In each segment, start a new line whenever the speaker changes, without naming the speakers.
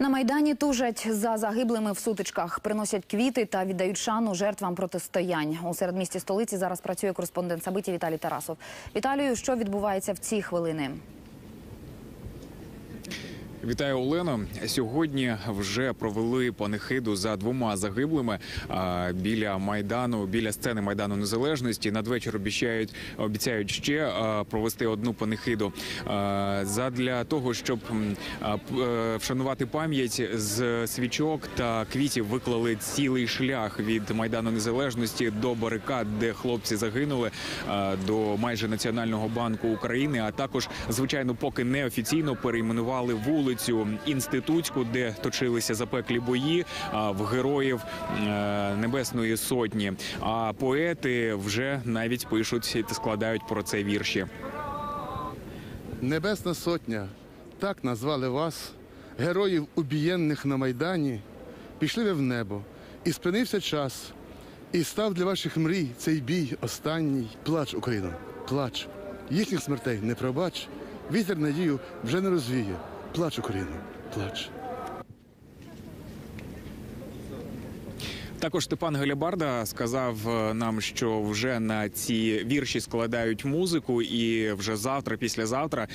На майдані тужать за загиблими в сутичках, приносять квіти та віддають шану жертвам протистоянь. У середмісті столиці зараз працює кореспондент Сабиті Віталій Тарасов. Віталію, що відбувається в ці хвилини?
Вітаю Олено. Сьогодні вже провели панихиду за двома загиблими біля майдану, біля сцени майдану незалежності. Надвечір обіцяють обіцяють ще провести одну панихиду. Задля того, щоб е, вшанувати пам'ять з свічок та квітів виклали цілий шлях від майдану незалежності до барикад, де хлопці загинули, до майже національного банку України. А також, звичайно, поки неофіційно перейменували вулицю інститутську, де точилися запеклі бої в героїв е, Небесної Сотні. А поети вже навіть пишуть та складають про це вірші.
Небесна сотня, так назвали вас, героїв убієнних на Майдані, пішли ви в небо, і спинився час, і став для ваших мрій цей бій останній. Плач, Україно, плач. Їхніх смертей не пробач, вітер надію вже не розвіє. Плач, Україно, плач.
Також Степан Галябарда сказав е, нам, що вже на ці вірші складають музику, і вже завтра, післязавтра,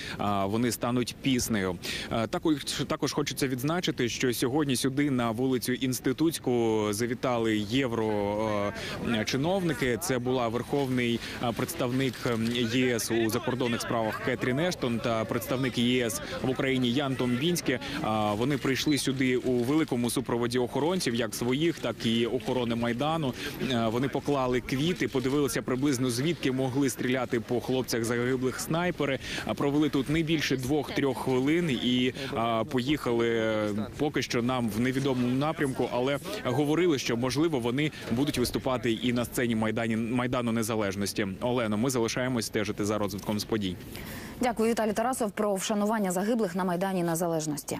вони стануть піснею. Е, Також також хочеться відзначити, що сьогодні сюди на вулицю Інститутську завітали єврочиновники. Це була верховний е, представник ем, ЄС у закордонних справах Кетрін Ештон та представник ЄС в Україні Ян Томбінське. А, Вони прийшли сюди у великому супроводі охоронців, як своїх, так і охорони майдану. Е, Вони поклали квіти, подивилися приблизно звідки могли стріляти по хлопцях загиблих снайпери. Провели тут не більше двох-трьох хвилин і поїхали е, поки що нам в невідомому напрямку, але говорили, що можливо вони будуть виступати і на сцені майдані майдану незалежності. Олено, ми залишаємось стежити за розвитком з подій.
Дякую, Віталій Тарасов, про вшанування загиблих на майдані Незалежності.